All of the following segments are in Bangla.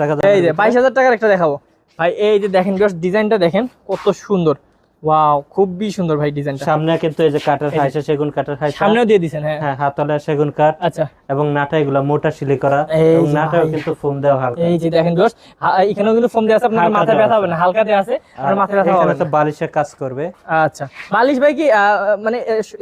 টাকা এই যে বাইশ হাজার টাকার একটা দেখাবো। ভাই এই যে দেখেন ডিজাইনটা দেখেন কত সুন্দর। ওয়াও খুবই সুন্দর ভাই ডিজাইনটা। সামনে কিন্তু এই যে এই খাইছে সেগুন খাইছে সামনেও দিয়ে দিছেন হ্যাঁ। হ্যাঁ হাতলে সেগুন কাঠ আচ্ছা। এবং নাটা এগুলা মোটা সিলি করা। এবং নাটাও কিন্তু ফোম দেওয়া হালকা। এই যে দেখেন দোষ এখানেও কিন্তু ফোম দেওয়া আছে আপনার মাথা ব্যথা হবে না আছে। আর মাথা ব্যথা হবে না। বালিশের কাজ করবে। আচ্ছা বালিশ ভাই কি মানে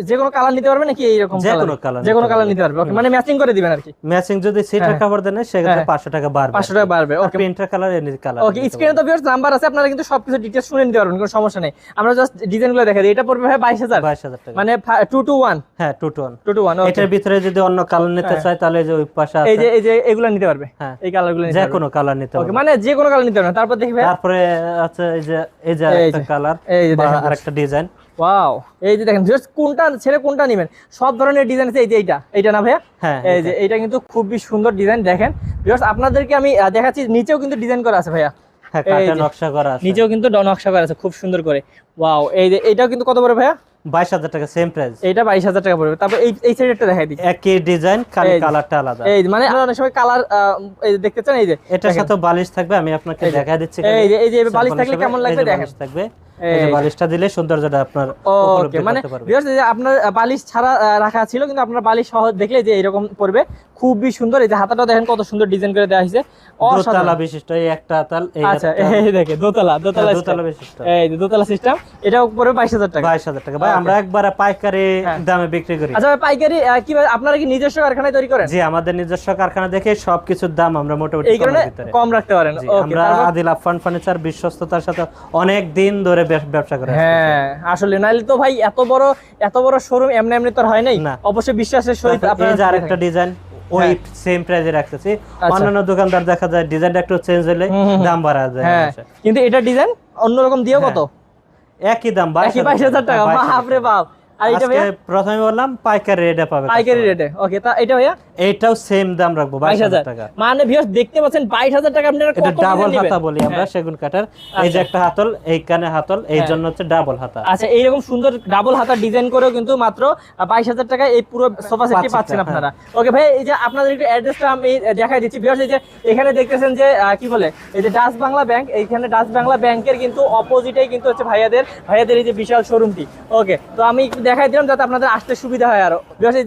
যে কোনো কালার নিতে পারবে নাকি এইরকম যে colour? কোনো colour যে কোনো কালার নিতে পারবে ওকে মানে ম্যাচিং করে দিবেন আর কি। ম্যাচিং যদি সিটের হ্যাঁ। কাপড় দেন সেক্ষেত্রে হ্যাঁ। পাঁচশো টাকা বাড়বে। পাঁচশো টাকা বাড়বে ওকে কালার কালার ওকে স্ক্রিনে তো ভিউয়ার্স নাম্বার আছে আপনারা কিন্তু সবকিছু ডিটেইলস শুনে নিতে পারবেন কোনো সমস্যা নেই। আমরা জাস্ট ডিজাইনগুলো দেখা দিই। এটা পড়বে ভাই বাইশ হাজার। বাইশ হাজার টাকা। মানে টু টু ওয়ান হ্যাঁ 2 টু টোন টু টু ওয়ান এটার ভিতরে যদি অন্য কালার নিতে হ্যাঁ। চায় তাহলে এই যে ওই পাশে এই যে এই যে এগুলো নিতে পারবে। হ্যাঁ। এই কালারগুলো নিতে যে কোনো কালার নিতে ওকে পারবে। মানে যে কোনো কালার নিতে পারবেন তারপর দেখি ভাই। তারপরে আছে এই যে এই যে একটা কালার এই যে দেখেন। আরেকটা ডিজাইন ওয়াও এই যে দেখেন জাস্ট কোনটা ছেড়ে কোনটা নেবেন? সব ধরনের ডিজাইন আছে। এই যে এইটা। এইটা না ভাইয়া? হ্যাঁ এই যে এইটা কিন্তু খুবই সুন্দর ডিজাইন দেখেন ভিউয়ার্স আপনাদেরকে আমি দেখাচ্ছি নিচেও কিন্তু ডিজাইন করা আছে ভাইয়া। হ্যাঁ এই নকশা করা আছে। নিচেও কিন্তু নকশা করা আছে খুব সুন্দর করে। ওয়াও এই যে এইটাও কিন্তু কত পড়বে ভাইয়া? বাইশ হাজার টাকা সেম প্রাইস বাইশ হাজার টাকা পড়বে। তারপর এই দেখাই দিই। একই ডিজাইন খালি কালারটা আলাদা। এই মানে অনেক সময় কালার এই যে দেখতে চান এই যে। এটার সাথে বালিশ থাকবে আমি আপনাকে দিচ্ছি এই যে এই যে বালিশ থাকলে কেমন লাগবে দেখেন। থাকবে। বালিশটা দিলে সৌন্দর্যটা আপনার ওকে মানে আপনার বালিশ ছাড়া রাখা ছিল কিন্তু আপনার বালিশ সহ দেখলে যে এরকম পড়বে। খুবই সুন্দর। এই যে হাতাটা দেখেন কত সুন্দর ডিজাইন করে দেওয়া হয়েছে। দোতলা বিশিষ্ট এই একটা তাল এই আচ্ছা এই দেখে দোতলা দোতলা হ্যাঁ, দোতলা বিশিষ্ট। এই যে দোতলা সিস্টেম পড়বে বাইশ হাজার টাকা। বাইশ হাজার টাকা। ভাই আমরা একবারে পাইকারি হ্যাঁ। দামে বিক্রি করি। আচ্ছা ভাই, পাইকারি কি আপনারা কি নিজস্ব কারখানায় তৈরি করেন? জি আমাদের নিজস্ব কারখানা দেখে সবকিছুর দাম আমরা মোটামুটি এই কারণে কম রাখতে পারেন। ওকে আমরা আদিল আফান ফার্নিচার বিশ্বস্ততার সাথে অনেক দিন ধরে ব্যব- ব্যবসা করে হ্যাঁ আসলে নাইলে তো ভাই এত বড় এত বড় শোরুম এমনি এমনি তো হয় নাই। অবশ্যই বিশ্বাসের সহিত আপনারা যে আরেকটা ডিজাইন ওই হ্যাঁ। সেম প্রাইজে রাখতেছি। আচ্ছা। অন্যান্য দোকানদার দেখা যায় ডিজাইনটা একটু চেঞ্জ হলে। দাম বাড়া যায় হ্যাঁ। কিন্তু এটা ডিজাইন অন্যরকম দিয়ে কত? একই দাম বাইশ হাজার টাকা। বাপরে বাপ। আর এটা আজকে ভাইয়া? প্রথমে বললাম পাইকারি রেটে পাবে পাইকারি রেটে ওকে তা এটা ভাইয়া? এইটাও সেম দাম রাখব বাইশ বাইশ হাজার। হাজার টাকা। মানে ভিউয়ার্স দেখতে পাচ্ছেন বাইশ হাজার টাকা আপনারা এটা ডাবল হাতা বলি আমরা। সেগুন কাঠের এই যে। একটা হাতল এইখানে হাতল এই। জন্য হচ্ছে ডাবল হাতা। আচ্ছা এইরকম সুন্দর ডাবল হাতার ডিজাইন করেও কিন্তু মাত্র বাইশ হাজার এই পুরো সোফা সেটটি পাচ্ছেন, পাচ্ছেন। আপনারা। ওকে ভাই এই যে আপনাদের একটু অ্যাড্রেসটা আমি দেখাই দিচ্ছি। ভিউয়ার্স এই যে এখানে দেখতেছেন যে কি বলে? এই যে বাংলা ব্যাংক এইখানে ডাচ বাংলা ব্যাংকের কিন্তু অপোজিটেই কিন্তু হচ্ছে ভাইয়াদের ভাইয়াদের এই যে বিশাল শোরুমটি ওকে তো আমি দেখাই দিলাম যাতে আপনাদের আসতে সুবিধা হয় আরও।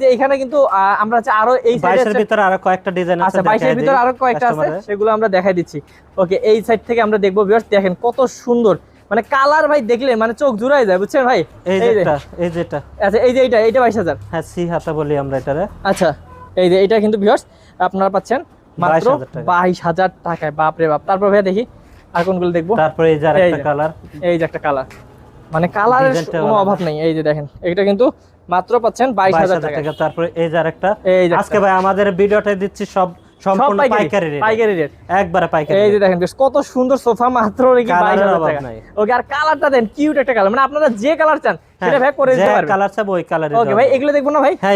যে এখানে কিন্তু আমরা আরও এই সাইডে বাইশের ভিতরে আরও কয়েকটা ডিজাইন আছে আচ্ছা বাইশের ভিতর আরও কয়েকটা আছে সেগুলো আমরা দেখাই দিচ্ছি। ওকে এই সাইড থেকে আমরা দেখব ভিউয়ার্স দেখেন কত সুন্দর। মানে কালার ভাই দেখলে মানে চোখ জুড়াই যায় বুঝছেন ভাই? এই যে এই যে একটা এই যে এটা আচ্ছা এই যে এইটা এইটা বাইশ হাজার। হ্যাঁ সি হাতা বলি আমরা এটারে। আচ্ছা এই যে এটা কিন্তু ভিউয়ার্স আপনারা পাচ্ছেন মাত্র 22,000 বাইশ হাজার টাকায় বাপ রে বাপ। তারপর ভাই দেখি আর কোনগুলো দেখব? তারপরে এই যে আরেকটা কালার এই যে একটা কালার মানে কালারের কোনো অভাব নেই। এই যে দেখেন এটা কিন্তু মাত্র পাচ্ছেন বাইশ বাইশ হাজার হাজার টাকা। তারপর এই যে আরেকটা। আজকে ভাই আমাদের ভিডিওটা দিচ্ছি সব সম্পূর্ণ পাইকারি পাইকারি রেট পাইকারি রেট একবারে পাইকারি এই যে দেখেন কত সুন্দর সোফা মাত্র নাকি টাকা। ওকে আর কালারটা দেন কিউট একটা কালার মানে আপনারা যে কালার চান সেটা হ্যাঁ, ভাই করে দিতে পারবেন। কালার ওই কালারে ওকে ভাই এগুলো দেখব না ভাই? হ্যাঁ